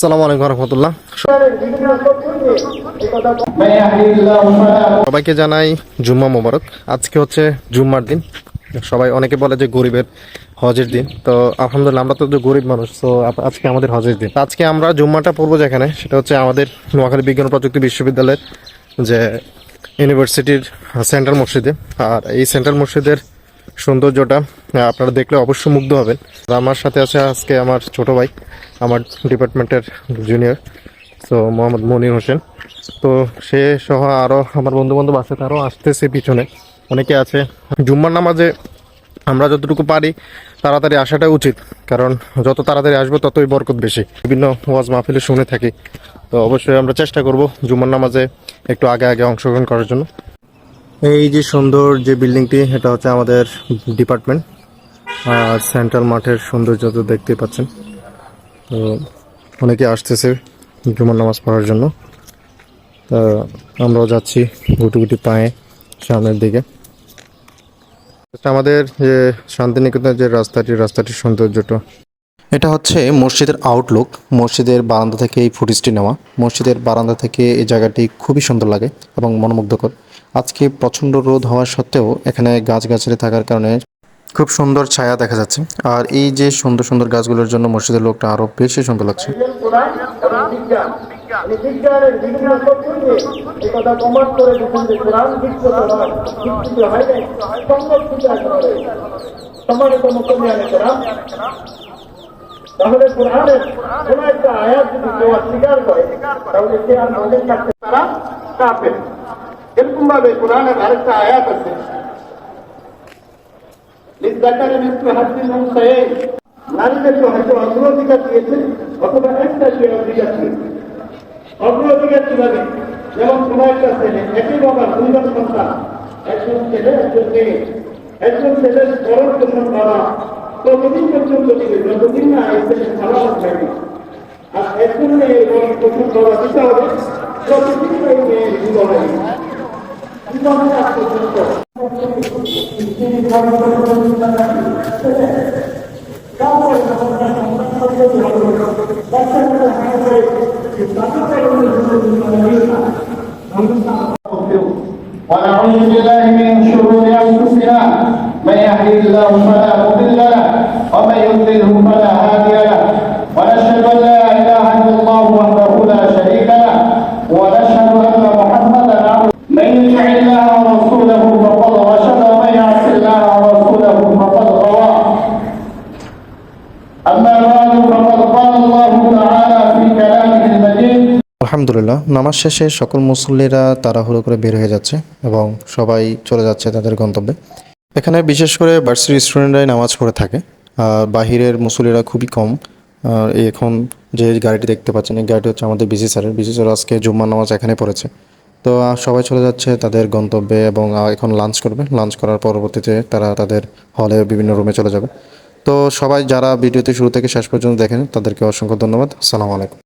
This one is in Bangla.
আসসালামু আলাইকুম রহমতুল্লাহ। সবাইকে জানাই জুম্মা মোবারক। আজকে হচ্ছে জুম্মার দিন। সবাই অনেকে বলে যে গরিবের হজের দিন। তো আলহামদুলিল্লাহ আমরা তো গরিব মানুষ, তো আজকে আমাদের হজের দিন। আজকে আমরা জুম্মাটা পড়ব যেখানে, সেটা হচ্ছে আমাদের নোয়াখালী বিজ্ঞান প্রযুক্তি বিশ্ববিদ্যালয়ের যে ইউনিভার্সিটির সেন্ট্রাল মসজিদে। আর এই সেন্ট্রাল মসজিদের সৌন্দর্যটা আপনারা দেখলে অবশ্যই মুগ্ধ হবেন। আমার সাথে আছে আজকে আমার ছোট ভাই, আমার ডিপার্টমেন্টের জুনিয়র তো মোহাম্মদ মনির হোসেন। তো সে সহ আরও আমার বন্ধু বান্ধব আছে, তারও আসতেছে পিছনে। অনেকে আছে। জুম্মার নামাজে আমরা যতটুকু পারি তাড়াতাড়ি আসাটা উচিত, কারণ যত তাড়াতাড়ি আসব ততই বরকত বেশি। বিভিন্ন ওয়াজ মাহফিলে শুনে থাকি। তো অবশ্যই আমরা চেষ্টা করব জুম্মার নামাজে একটু আগে আগে অংশগ্রহণ করার জন্য। এই যে সুন্দর যে বিল্ডিংটি এটা হচ্ছে আমাদের ডিপার্টমেন্ট আর সেন্ট্রাল মাঠের সৌন্দর্য তো দেখতেই পাচ্ছেন। তো অনেকে আসতেছে জুমার নামাজ পড়ার জন্য। তা আমরাও যাচ্ছি গুটি গুটি পায়ে সামনের দিকে। আমাদের যে শান্তিনিকেতনের যে রাস্তাটি, রাস্তাটির সৌন্দর্যটা। এটা হচ্ছে মসজিদের আউটলুক। মসজিদের বারান্দা থেকে এই ফুটেজটি নেওয়া। মসজিদের বারান্দা থেকে এই জায়গাটি খুবই সুন্দর লাগে এবং মনোমুগ্ধকর। আজকে প্রচণ্ড রোদ হওয়া সত্ত্বেও এখানে গাছগাছালি থাকার কারণে খুব সুন্দর ছায়া দেখা যাচ্ছে। আর এই যে সুন্দর সুন্দর গাছগুলোর জন্য মসজিদের লোকটা আরও বেশি সুন্দর লাগছে। এরকম ভাবে কোরআনের আরেকটা আয়াত আছে লিজ্জাকারে মৃত্যু হাসিন হুসাইন নারীদেরকে হয়তো অগ্রাধিকার দিয়েছে অথবা একটা সে অধিকার দিয়েছে অগ্রাধিকার কীভাবে যেমন কোনো একটা ছেলে একই বাবা দুইজন সন্তান একজন ছেলে একজন মেয়ে একজন ছেলের বরণ পোষণ করা ততদিন পর্যন্ত দিবে যতদিন না এই ছেলে আর একজন মেয়ে বরণ পোষণ করা দিতে হবে ونعوذ بالله من شرور أنفسنا من يهده الله فلا مضل له ومن يضلله فلا هادي له. আলহামদুলিল্লাহ, নামাজ শেষে সকল মুসল্লিরা তাড়াহুড়ো করে বের হয়ে যাচ্ছে এবং সবাই চলে যাচ্ছে তাদের গন্তব্যে। এখানে বিশেষ করে ভার্সিটি স্টুডেন্টরাই নামাজ পড়ে থাকে। আর বাহিরের মুসল্লিরা খুবই কম। আর এখন যে গাড়িটি দেখতে পাচ্ছেন, এই গাড়িটি হচ্ছে আমাদের বিসি স্যারের বিসি স্যার আজকে জুম্মার নামাজ এখানে পড়েছে। তো সবাই চলে যাচ্ছে তাদের গন্তব্যে এবং এখন লাঞ্চ করবে। লাঞ্চ করার পরবর্তীতে তারা তাদের হলে বিভিন্ন রুমে চলে যাবে। তো সবাই যারা ভিডিওতে শুরু থেকে শেষ পর্যন্ত দেখেন তাদেরকে অসংখ্য ধন্যবাদ। আসসালামু আলাইকুম।